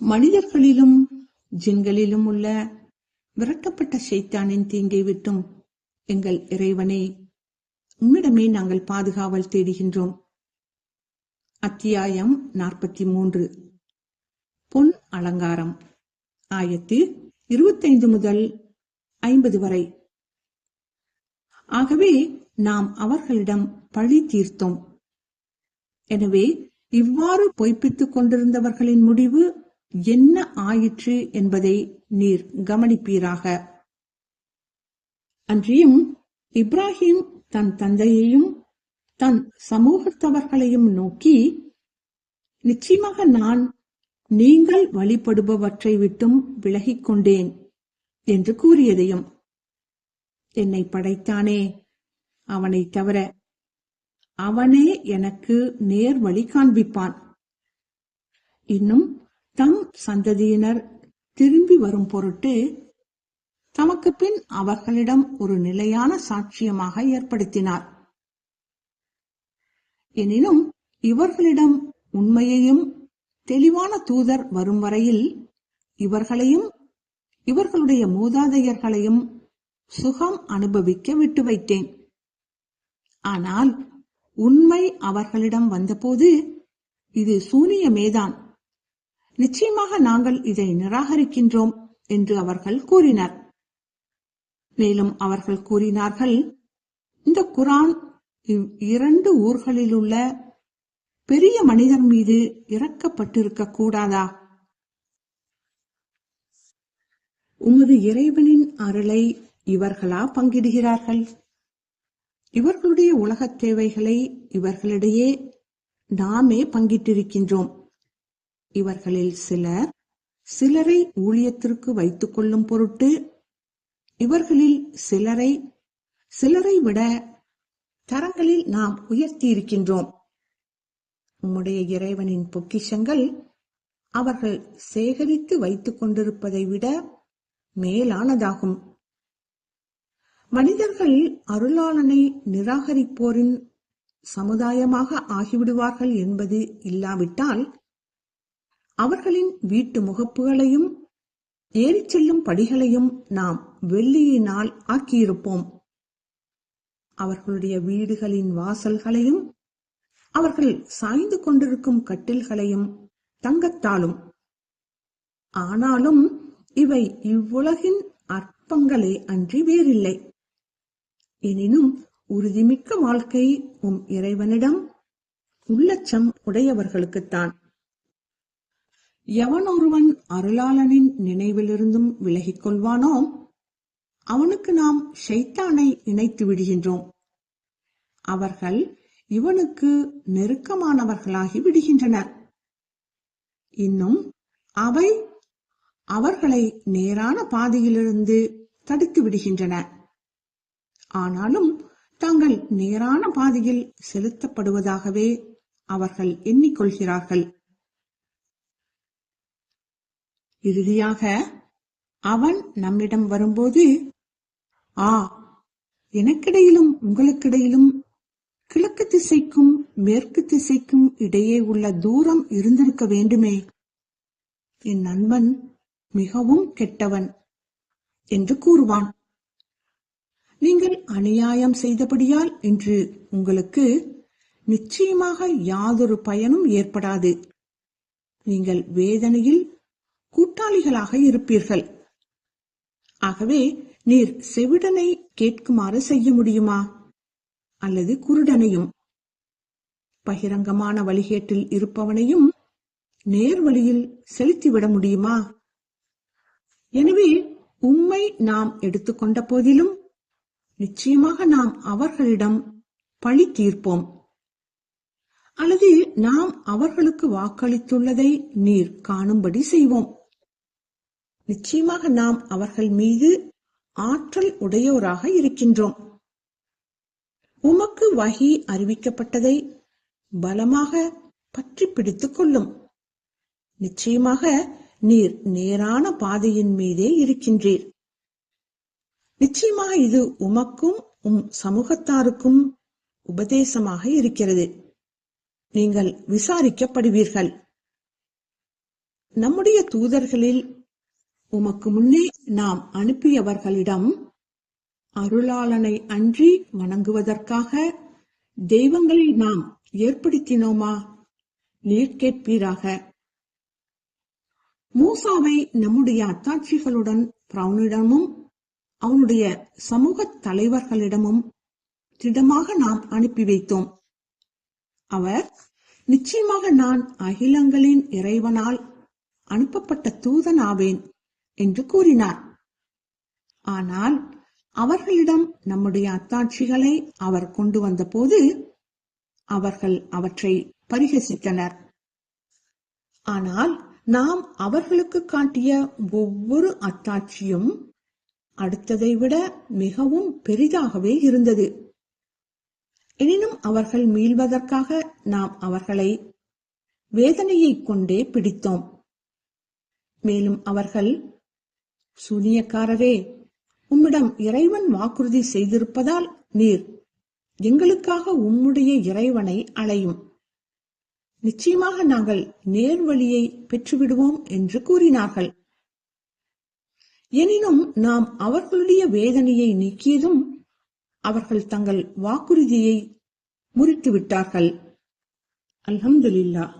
மனிதர்களிலும் ஜின்களிலும் உள்ள விரட்டப்பட்ட சைத்தானின் தீங்கை விட்டும் எங்கள் இறைவனே உம்மிடமே நாங்கள் பாதுகாவல் தேடுகின்றோம். அத்தியாயம் நாற்பத்தி மூன்று பொன் அலங்காரம். ஆயத்து இருபத்தைந்து முதல் ஐம்பது வரை. ஆகவே நாம் அவர்களிடம் பழி தீர்த்தோம். எனவே இவ்வாறு பொய்ப்பித்துக் கொண்டிருந்தவர்களின் முடிவு என்ன ஆயிற்று என்பதை நீர் கவனிப்பீராக. அன்றியும் இப்ராஹிம் தன் தந்தையையும் தன் சமூகத்தவர்களையும் நோக்கி நிச்சயமாக நான் நீங்கள் வழிபடுபவற்றை விட்டும் விலகிக் கொண்டேன் என்று கூறியதையும் என்னை படைத்தானே அவனை தவிர அவனே எனக்கு நேர் வழி காண்பிப்பான். இன்னும் தம் சந்ததியினர் திரும்பி வரும் பொருட்டு தமக்கு பின் அவர்களிடம் ஒரு நிலையான சாட்சியமாக ஏற்படுத்தினார். எனினும் இவர்களிடம் உண்மையையும் தெளிவான தூதர் வரும் வரையில் இவர்களையும் இவர்களுடைய மூதாதையர்களையும் சுகம் அனுபவிக்க விட்டு வைத்தேன். ஆனால் உண்மை அவர்களிடம் வந்தபோது இது சூனியமேதான். நிச்சயமாக நாங்கள் இதை நிராகரிக்கின்றோம் என்று அவர்கள் கூறினர். மேலும் அவர்கள் கூறினார்கள் இந்த குரான் இவ் இரண்டு ஊர்களிலுள்ள பெரிய மனிதர் மீது இறக்கப்பட்டிருக்க கூடாதா? உமது இறைவனின் அருளை இவர்களா பங்கிடுகிறார்கள்? இவர்களுடைய உலகத் தேவைகளை இவர்களிடையே நாமே பங்கிட்டிருக்கின்றோம். இவர்களில் சிலர் சிலரை ஊழியத்திற்கு வைத்துக் கொள்ளும் பொருட்டு இவர்களில் சிலரை சிலரை விட தரங்களில் நாம் உயர்த்தி இருக்கின்றோம் உம்முடைய இறைவனின் பொக்கிஷங்கள் அவர்கள் சேகரித்து வைத்துக் கொண்டிருப்பதை விட மேலானதாகும். மனிதர்கள் அருளாளனை நிராகரிப்போரின் சமுதாயமாக ஆகிவிடுவார்கள் என்பது இல்லாவிட்டால் அவர்களின் வீட்டு முகப்புகளையும் ஏறிச் செல்லும் படிகளையும் நாம் வெள்ளியினால் ஆக்கியிருப்போம். அவர்களுடைய வீடுகளின் வாசல்களையும் அவர்கள் சாய்ந்து கொண்டிருக்கும் கட்டில்களையும் தங்கத்தாலும். ஆனாலும் இவை இவ்வுலகின் அற்பங்களே அன்றி வேறில்லை. எனினும் உறுதிமிக்க வாழ்க்கை உம் இறைவனிடம் உள்ளச்சம் உடையவர்களுக்குத்தான். எவனொருவன் அருளாளனின் நினைவிலிருந்தும் விலகிக் கொள்வானோ அவனுக்கு நாம் ஷைத்தானை இணைத்து விடுகின்றோம். அவர்கள் இவனுக்கு நெருக்கமானவர்களாகி விடுகின்றனர். இன்னும் அவை அவர்களை நேரான பாதையிலிருந்து தடுத்து விடுகின்றன. ஆனாலும் தாங்கள் நேரான பாதையில் செலுத்தப்படுவதாகவே அவர்கள் எண்ணிக்கொள்கிறார்கள். இறுதியாக அவன் நம்மிடம் வரும்போது ஆ எனக்கிடையிலும் உங்களுக்கிடையிலும் கிழக்கு திசைக்கும் மேற்கு திசைக்கும் இடையே உள்ள தூரம் இருந்திருக்க வேண்டுமே? என் நண்பன் மிகவும் கெட்டவன் என்று கூறுவான். நீங்கள் அநியாயம் செய்தபடியால் இன்று உங்களுக்கு நிச்சயமாக யாதொரு பயனும் ஏற்படாது. நீங்கள் வேதனையில் கூட்டாளிகளாக இருப்பீர்கள். ஆகவே நீர் செவிடனை கேட்குமாறு செய்ய முடியுமா? அல்லது குருடனையும்? பகிரங்கமான வழிகேட்டில் இருப்பவனையும் நேர் வழியில் செலுத்திவிட முடியுமா? எனவே உம்மை நாம் எடுத்துக்கொண்ட போதிலும் நிச்சயமாக நாம் அவர்களிடம் பழி தீர்ப்போம். அல்லது நாம் அவர்களுக்கு வாக்களித்துள்ளதை நீர் காணும்படி செய்வோம். நிச்சயமாக நாம் அவர்கள் மீது ஆற்றல் உடையோராக இருக்கின்றோம். உமக்கு வகி அறிவிக்கப்பட்டதை பலமாக பற்றி பிடித்துக் கொள்ளும். நிச்சயமாக நீர் நேரான பாதையின் மீதே இருக்கின்றீர். நிச்சயமாக இது உமக்கும் உம் சமூகத்தாருக்கும் உபதேசமாக இருக்கிறது. நீங்கள் விசாரிக்கப்படுவீர்கள். நம்முடைய தூதர்களில் உமக்கு முன்னே நாம் அனுப்பியவர்களிடம் அருளாளனை அன்றி வணங்குவதற்காக தெய்வங்களை நாம் ஏற்படுத்தினோமா? நீர் கேட்பீராக. மூசாவை நம்முடைய அத்தாட்சிகளுடன் பிரவுனிடமும் அவனுடைய சமூக தலைவர்களிடமும் திடமாக நாம் அனுப்பி வைத்தோம். அவர் நிச்சயமாக நான் அகிலங்களின் இறைவனால் அனுப்பப்பட்ட தூதனாவேன். என்று கூறினார். ஆனால் அவர்களிடம் நம்முடைய அத்தாட்சிகளை அவர் கொண்டு வந்தபோது அவர்கள் அவற்றை பரிகசித்தனர். ஆனால் நாம் அவர்களுக்கு காட்டிய ஒவ்வொரு அத்தாட்சியும் அடுத்ததை விட மிகவும் பெரிதாகவே இருந்தது. எனினும் அவர்கள் மீள்வதற்காக நாம் அவர்களை வேதனையைக் கொண்டே பிடித்தோம். மேலும் அவர்கள் சூனியக்காரரே உம்மிடம் இறைவன் வாக்குறுதி செய்திருப்பதால் நீர் எங்களுக்காக உம்முடைய இறைவனை அழையும். நிச்சயமாக நாங்கள் நேர்வழியை பெற்றுவிடுவோம் என்று கூறினார்கள். எனினும் நாம் அவர்களுடைய வேதனையை நீக்கியதும் அவர்கள் தங்கள் வாக்குறுதியை முறித்துவிட்டார்கள். விட்டார்கள் அல்ஹம்துலில்லாஹ்.